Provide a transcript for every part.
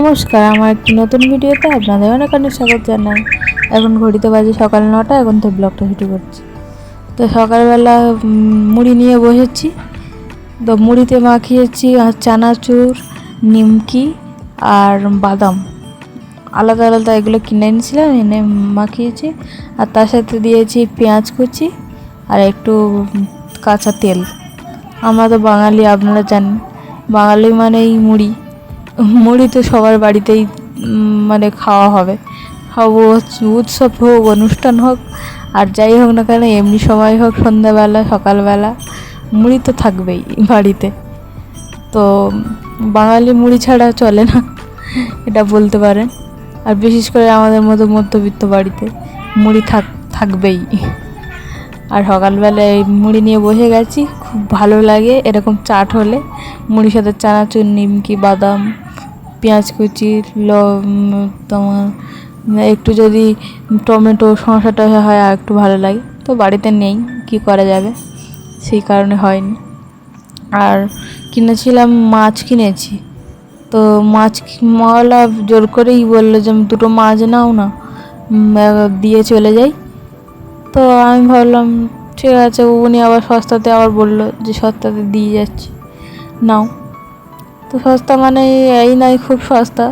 নমস্কার, আমার একটি নতুন ভিডিওতে আপনাদের অনেক অনেক স্বাগত জানাই। এখন ঘড়িতে বাজে সকাল নটা, এখন তো ব্লগটা শুরু করছি। তো সকালবেলা মুড়ি নিয়ে বসেছি। তো মুড়িতে মাখিয়েছি চানাচুর, নিমকি আর বাদাম। আলাদা আলাদা এগুলো কিনে এনেছিলাম, এনে মাখিয়েছি। আর তার সাথে দিয়েছি পেঁয়াজ কুচি আর একটু কাঁচা তেল। আমরা তো বাঙালি, আপনারা জানেন। বাঙালি মানেই মুড়ি। মুড়ি তো সবার বাড়িতেই মানে খাওয়া হবে। সব উৎসব হোক, অনুষ্ঠান হোক, আর যাই হোক না কেন, এমনি সময় হোক, সন্ধ্যাবেলা, সকালবেলা, মুড়ি তো থাকবেই বাড়িতে। তো, বাঙালি মুড়ি ছাড়া চলে না, এটা বলতে পারেন। আর বিশেষ করে আমাদের মতো মধ্যবিত্ত বাড়িতে মুড়ি থাক, থাকবেই। আর সকালবেলায় মুড়ি নিয়ে বসে গেছি, খুব ভালো লাগে, এরকম চাট হলে মুড়ির সাথে চানাচুর, নিমকি, বাদাম পেঁয়াজ কুচি ল তোমার একটু যদি টমেটো শসা হয় আর একটু ভালো লাগে। তো বাড়িতে নেই, কি করা যাবে? সেই কারণে হয়নি। আর কিনেছিলাম মাছ কিনেছি। তো মাছ মওলা জোর করেই বলল যে, দুটো মাছ নাও না দিয়ে চলে যাই। তো আমি ভাবলাম, ঠিক আছে উনি আবার সস্তাতে, আবার বলল যে, সস্তাতে দিয়ে যাচ্ছি। নাও। তো সস্তা মানে এই নয় খুব সস্তা।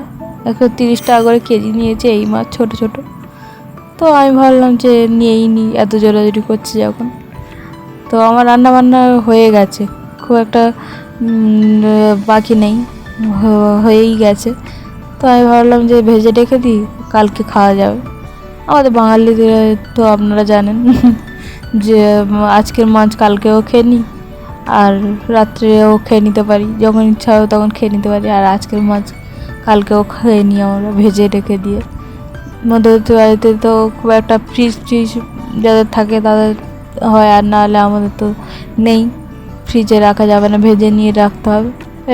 একশো তিরিশ টাকা করে কেজি নিয়েছে এই মাছ ছোট ছোট। তো আমি ভাবলাম যে নিয়েই নি, এত জোরাজুরি করছে যখন। তো আমার রান্না বান্না হয়ে গেছে। খুব একটা বাকি নেই হয়েই গেছে। তো আমি ভাবলাম যে ভেজে রেখে দিই, কালকে খাওয়া যাবে। আমাদের বাঙালিদের তো আপনারা জানেন, যে আজকের মাছ কালকেও খেয়ে নিই আর রাত্রেও খেয়ে নিতে পারি। যখন ইচ্ছা হয় তখন খেয়ে নিতে পারি। আর আজকের মাছ কালকেও খেয়ে নিই আমরা ভেজে রেখে দিয়ে। মধ্যবিত্ত বাড়িতে তো খুব একটা ফ্রিজ ফ্রিজ যাদের থাকে তাদের হয়, আর না হলে আমাদের তো নেই। ফ্রিজে রাখা যাবে না, ভেজে নিয়ে রাখতে হবে।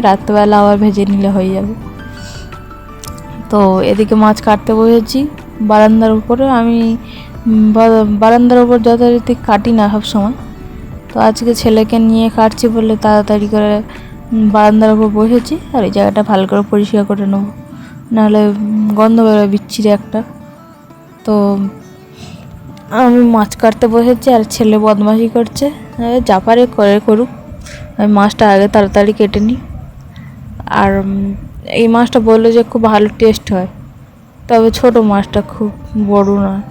রাত্রেবেলা আবার ভেজে নিলে হয়ে যাবে। তো এদিকে মাছ কাটতে বসেছি। বারান্দার উপরে আমি বারান্দার উপর যথারীতি কাটি না সব সময় তো আজকে ছেলেকে নিয়ে কাটছি বলে তাড়াতাড়ি করে বারান্দার উপর বসেছি আর এই জায়গাটা ভালো করে পরিষ্কার করে নেব। নাহলে গন্ধ বেরোয় বিচ্ছিরি একটা। তো আমি মাছ কাটতে বসেছি আর ছেলে বদমাশি করছে। এই যা পারে করে করুক। আমি মাছটা আগে তাড়াতাড়ি কেটে নিই। আর এই মাছটা বলল যে খুব ভালো টেস্ট হয়। তবে ছোট মাছটা খুব বড় নয়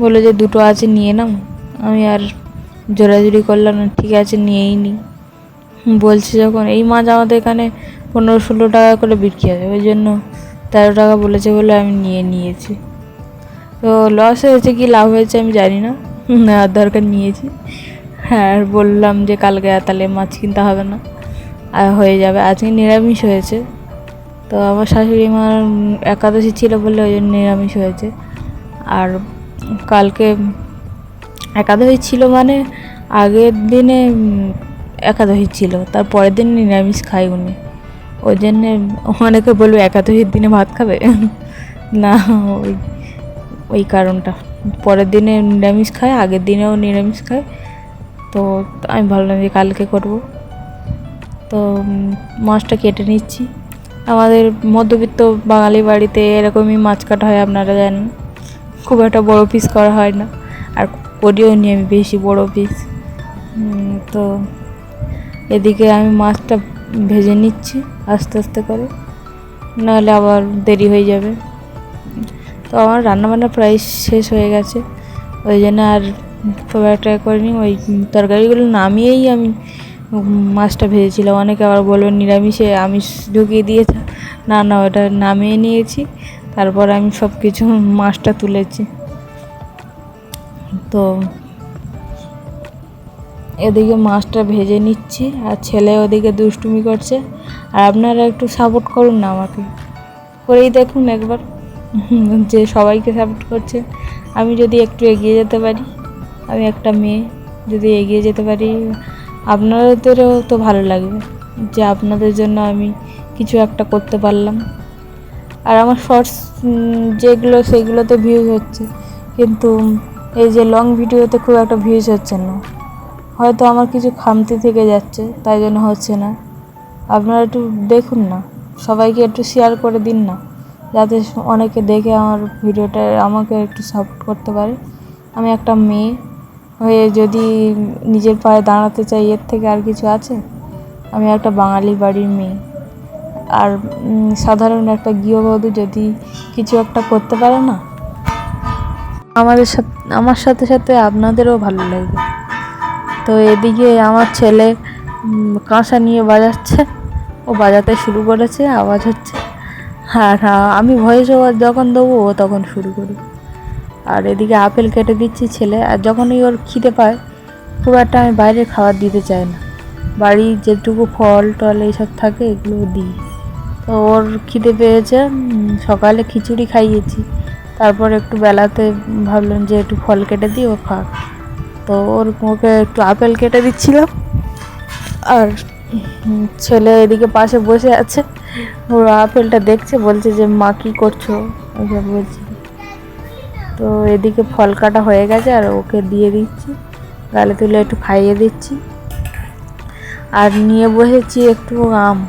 বলল যে দুটো আছে, নিয়ে নাও। আমি আর জোরাজুরি করলাম না, ঠিক আছে, নিয়েই নি। বলছে যখন, এই মাছ আমাদের এখানে পনেরো ষোলো টাকা করে বিক্রি হয়, ওই জন্য তেরো টাকা বলেছে বলে আমি নিয়ে নিয়েছি। তো লস হয়েছে কি, লাভ হয়েছে আমি জানি না। নেওয়ার দরকার নিয়েছি। হ্যাঁ আর বললাম যে কালকে আর তাহলে মাছ কিনতে হবে না, আর হয়ে যাবে। আজকে নিরামিষ হয়েছে। তো আমার শাশুড়ি মার একাদশী ছিল বলে ওই জন্য নিরামিষ হয়েছে। আর কালকে একাদশী ছিল মানে আগের দিনে একাদশী ছিল। তার পরের দিন নিরামিষ খাই উনি। ওই জন্যে অনেকে বলবে একাদশীর দিনে ভাত খাবে? না, ওই ওই কারণটা। পরের দিনে নিরামিষ খায়, আগের দিনেও নিরামিষ খায়। তো আমি ভাবলাম যে কালকে করব। তো মাছটা কেটে নিচ্ছি। আমাদের মধ্যবিত্ত বাঙালি বাড়িতে এরকমই মাছ কাটা হয়, আপনারা জানেন। খুব একটা বড় পিস করা হয় না। করিও নি আমি বেশি বড় পিস তো এদিকে আমি মাছটা ভেজে নিচ্ছি আস্তে আস্তে করে। নাহলে আবার দেরি হয়ে যাবে। তো আমার রান্নাবান্না প্রায় শেষ হয়ে গেছে। ওই জন্য আর খুব একটা করিনি। ওই তরকারিগুলো নামিয়েই আমি মাছটা ভেজেছিলাম। অনেকে আবার বলবেন নিরামিষে আমিষ ঢুকিয়ে দিয়েছে। না না, ওটা নামিয়ে নিয়েছি। তারপর আমি সব কিছু মাছটা তুলেছি। তো এদিকে মাছটা ভেজে নিচ্ছি আর ছেলে ওদিকে দুষ্টুমি করছে। আর আপনারা একটু সাপোর্ট করুন না আমাকে। করেই দেখুন একবার যে সবাইকে সাপোর্ট করছে। আমি যদি একটু এগিয়ে যেতে পারি, আমি একটা মেয়ে যদি এগিয়ে যেতে পারি, আপনাদেরও তো ভালো লাগবে যে আপনাদের জন্য আমি কিছু একটা করতে পারলাম। আর আমার শর্টস যেগুলো সেগুলোতে ভিউজ হচ্ছে। কিন্তু এই যে লং ভিডিওতে খুব একটা ভিউজ হচ্ছে না। হয়তো আমার কিছু খামতি থেকে যাচ্ছে, তাই জন্য হচ্ছে না। আপনারা একটু দেখুন না, সবাইকে একটু শেয়ার করে দিন না, যাতে অনেকে দেখে আমার ভিডিওটা, আমাকে একটু সাপোর্ট করতে পারে। আমি একটা মেয়ে, হয়ে যদি নিজের পায়ে দাঁড়াতে চাই, এর থেকে আর কিছু আছে? আমি একটা বাঙালি বাড়ির মেয়ে। আর সাধারণ একটা গৃহবধূ যদি কিছু একটা করতে পারে না আমাদের সাথে, আমার সাথে সাথে আপনাদেরও ভালো লাগবে। তো এদিকে আমার ছেলে কাঁসা নিয়ে বাজাচ্ছে। ও বাজাতে শুরু করেছে, আওয়াজ হচ্ছে। আর আ- আমি ভয়েস ওভার যখন দেবো, ও তখন শুরু করি আর এদিকে আপেল কেটে দিচ্ছি ছেলে, আর যখনই ওর খিদে পায়, খুব একটা আমি বাইরে খাবার দিতে চাই না। বাড়ির যেটুকু ফল, টল এইসব থাকে, এগুলো দিই। তো ওর খিদে পেয়েছে সকালে খিচুড়ি খাইয়েছি। তারপর একটু বেলাতে ভাবলাম যে একটু ফল কেটে দিই ও খাক। তো ওর ওকে একটু আপেল কেটে দিচ্ছিলাম। আর ছেলে এদিকে পাশে বসে আছে। ওর আপেলটা দেখছে, বলছে যে, মা, কী করছ? ওইসব বলছি। তো এদিকে ফল কাটা হয়ে গেছে, আর ওকে দিয়ে দিচ্ছি। গালে তুলে একটু খাইয়ে দিচ্ছি। আর নিয়ে বসেছি একটু আম।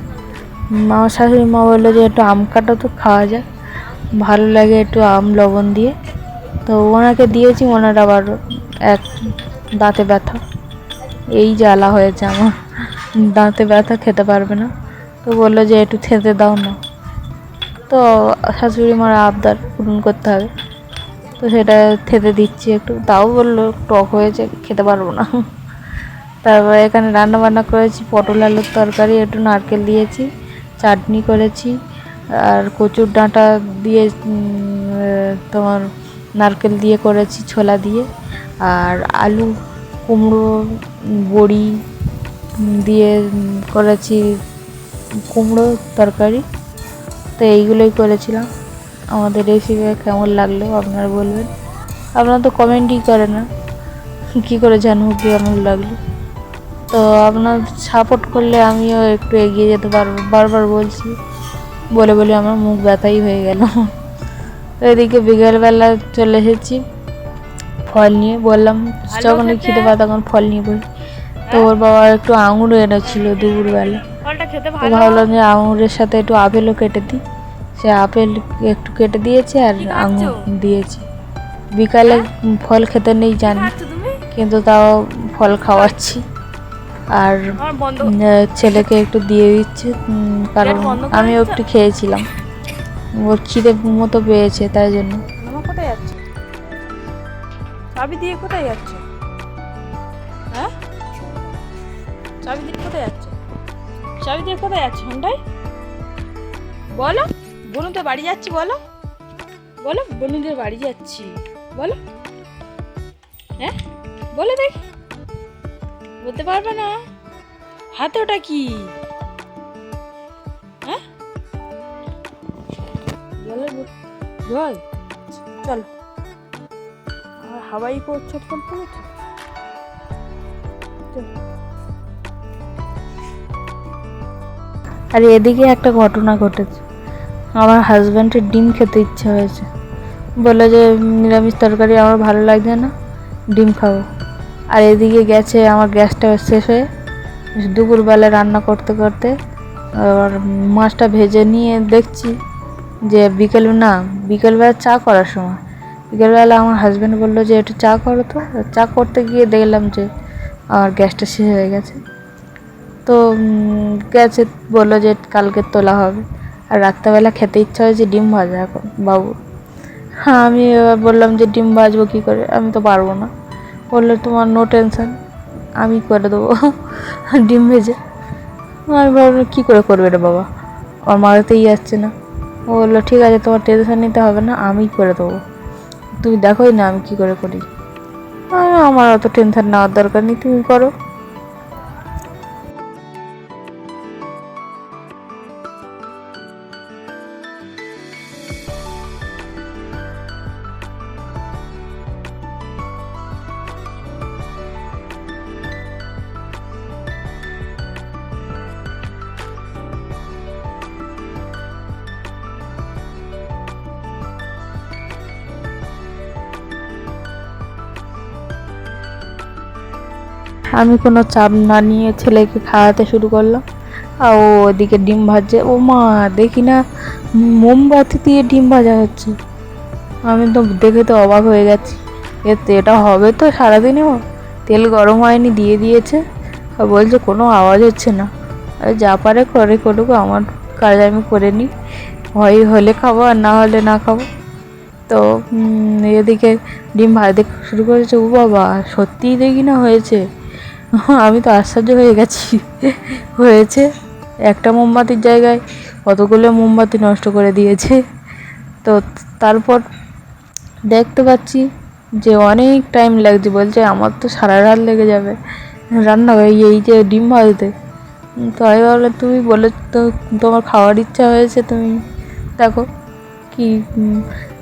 মা শাশুড়ি মা বলল যে, একটু আম কাটা তো, খাওয়া যায় ভালো লাগে একটু আম, লবণ দিয়ে। তো ওনাকে দিয়েছি, ওনার আবার এক দাঁতে ব্যথা। এই জ্বালা হয়েছে আমার। দাঁতে ব্যথা, খেতে পারবে না। তো বলল যে একটু খেতে দাও না। তো শাশুড়ি মার আবদার পূরণ করতে হবে। তো সেটা খেতে দিচ্ছি একটু। তাও বলল, টক হয়েছে, খেতে পারব না। তারপরে এখানে রান্না বান্না করেছি, পটল, আলুর তরকারি, একটু নারকেল দিয়েছি, চাটনি করেছি। আর কচুর ডাঁটা দিয়ে তোমার নারকেল দিয়ে করেছি, ছোলা দিয়ে। আর আলু, কুমড়ো, বড়ি দিয়ে করেছি কুমড়ো তরকারি। তো এইগুলোই করেছিলাম। আমাদের রেসিপি কেমন লাগল আপনারা বলবেন। আপনারা তো কমেন্টই করে না। কী করে জানব কেমন লাগল। তো আপনার সাপোর্ট করলে আমিও একটু এগিয়ে যেতে পারব। বারবার বলছি। বলে বলে আমার মুখ ব্যথাই হয়ে গেল। তো এদিকে বিকেলবেলা চলে এসেছি ফল নিয়ে। বললাম যখন খিদে পা তখন ফল নিয়ে বই তো ওর বাবা একটু আঙুর এনেছিল দুপুরবেলা। তো ভাবলাম যে আঙুরের সাথে একটু আপেলও কেটে দিই। সে আপেল একটু কেটে দিয়েছে আর আঙুর দিয়েছে। বিকালে ফল খেতে নেই জানি কিন্তু তাও ফল খাওয়াচ্ছি। আর আমার বন্ধ ছেলেকে একটু দিয়ে দিচ্ছে কারণ আমিও একটু খেয়েছিলাম। ওর খিদে মতো পেয়েছে তাই জন্য। কোথায় যাচ্ছে? চাবি দিয়ে কোথায় যাচ্ছে? হ্যাঁ? চাবি দিয়ে কোথায় যাচ্ছে? চাবি দিয়ে কোথায় যাচ্ছে হন্ডাই বলো বনুদের বাড়ি যাচ্ছি বলো। বলো বনুদের বাড়ি যাচ্ছি বলো। হ্যাঁ? বলে দেখি। বলতে পারবে না? হাতে ওটা কি? হ্যাঁ? জল চলো। আর হাওয়াই করছ আর এদিকে একটা ঘটনা ঘটেছে। আমার হাজব্যান্ডের ডিম খেতে ইচ্ছা হয়েছে। বলল যে, নিরামিষ তরকারি আমার ভালো লাগছে না, ডিম খাব। আর এদিকে গেছে, আমার গ্যাসটা শেষ হয়ে দুপুরবেলা রান্না করতে করতে আর মাছটা ভেজে নিয়ে দেখছি যে বিকেল, না, বিকেলবেলা চা করার সময়। বিকেলবেলা আমার হাজব্যান্ড বলল যে, একটু চা করো তো। চা করতে গিয়ে দেখলাম যে আমার গ্যাসটা শেষ হয়ে গেছে। তো গেছে, বলল যে কালকে তোলা হবে। আর রাত্রেবেলা খেতে ইচ্ছা হয়েছে ডিম ভাজা এখন, বাবু। হ্যাঁ আমি এবার বললাম যে, ডিম ভাজবো কী করে? আমি তো পারব না। বলল, তোমার নো টেনশন আমি করে দেবো। ডিম ভেজে আমি ভাবলাম কী করে করবে রে বাবা? আমার মারাতেই যাচ্ছে না। ও বলল, ঠিক আছে, তোমার টেনশন নিতে হবে না, আমি করে দেবো। তুমি দেখোই না আমি কী করে করি। আমার অত টেনশন নেওয়ার দরকার নেই, তুমি করো। আমি কোনো চাপ না নিয়ে ছেলেকে খাওয়াতে শুরু করলাম আর ও ওদিকে ডিম ভাজছে। ও মা, দেখি না মোমবাতি দিয়ে ডিম ভাজা হচ্ছে। আমি তো দেখে তো অবাক হয়ে গেছি। এ এটা হবে তো সারাদিনেও তেল গরম হয়নি, দিয়ে দিয়েছে। আর বলছে কোনো আওয়াজ হচ্ছে না। আর যা পারে করে করুক, আমার কাজ আমি করে নিই। হয় হলে খাব আর না হলে না খাব। তো এদিকে ডিম ভাজতে শুরু করেছে। ও বাবা, সত্যিই দেখি না হয়েছে। আমি তো আশ্চর্য হয়ে গেছি। হয়েছে একটা মোমবাতির জায়গায় কতগুলো মোমবাতি নষ্ট করে দিয়েছে। তো তারপর দেখতে পাচ্ছি যে অনেক টাইম লাগছে বলছে, আমার তো সারা রাত লেগে যাবে। রান্না এই যে ডিম ভাজতে। তো আমি ভাবলাম, তুমি বলে তো, তোমার খাওয়ার ইচ্ছা হয়েছে তুমি। দেখো কি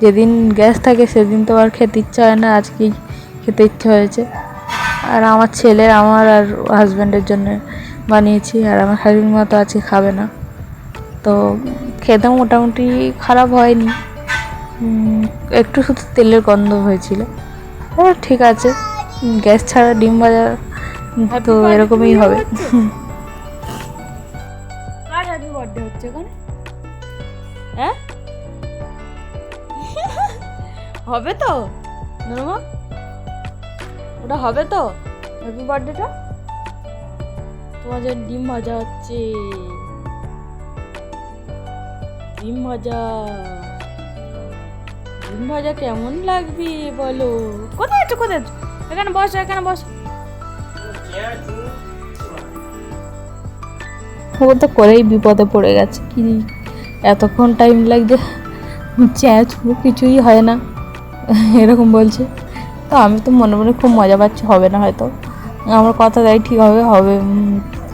যেদিন গ্যাস থাকে সেদিন তো আর খেতে ইচ্ছা হয় না, আজকেই খেতে ইচ্ছা হয়েছে। আর আমার ছেলের আমার আর হাজব্যান্ডের জন্য বানিয়েছি। আর আমার শাশুড়ি মা তো আজকে খাবে না। তো খেতে মোটামুটি খারাপ হয়নি। একটু শুধু তেলের গন্ধ হয়েছিল। ঠিক আছে গ্যাস ছাড়া ডিম ভাজা তো এরকমই হবে। হ্যাঁ? হবে তো নরমা? ওটা হবে তো? হ্যাপি বার্থডেটা তোমার যে ডিম ভাজা হচ্ছে। ডিম ভাজা। ডিম ভাজা কেমন লাগবে বলো? কোথায় আছো কোথায় আছো? এখানে বসো এখানে বসো। ও তো করেই বিপদে পড়ে গেছে কি এতক্ষণ টাইম লাগছে, চ্যাঁচ, কিছুই হয় না। এরকম বলছে। তো আমি তো মনে মনে খুব মজা পাচ্ছি, হবে না হয়তো। আমার কথা তাই ঠিক হবে হবে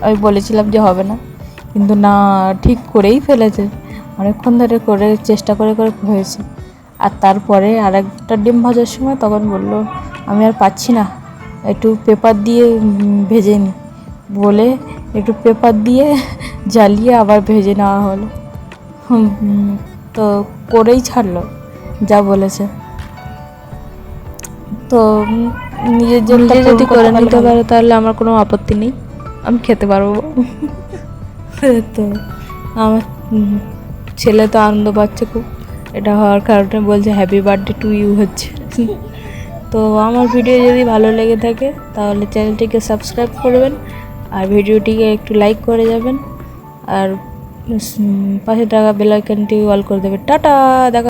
আমি বলেছিলাম যে হবে না। কিন্তু না, ঠিক করেই ফেলেছে। অনেকক্ষণ ধরে করে, চেষ্টা করে করে হয়েছে। আর তারপরে আর একটা ডিম ভাজার সময় তখন বলল, আমি আর পাচ্ছি না। একটু পেপার দিয়ে ভেজে নিই বলে একটু পেপার দিয়ে জ্বালিয়ে আবার ভেজে নেওয়া হলো। তো করেই ছাড়লো, যা বলেছে। তো নিজের জন্য যদি করে নিতে পারো তাহলে আমার কোনো আপত্তি নেই। আমি খেতে পারব। তো আমার ছেলে তো আনন্দ পাচ্ছে খুব। এটা হওয়ার কারণে বলছে হ্যাপি বার্থডে টু ইউ হচ্ছে। তো আমার ভিডিও যদি ভালো লেগে থাকে তাহলে চ্যানেলটিকে সাবস্ক্রাইব করবেন আর ভিডিওটিকে একটু লাইক করে যাবেন। আর পাশে থাকা বেল আইকনটি অল করে দেবেন। টাটা! দেখা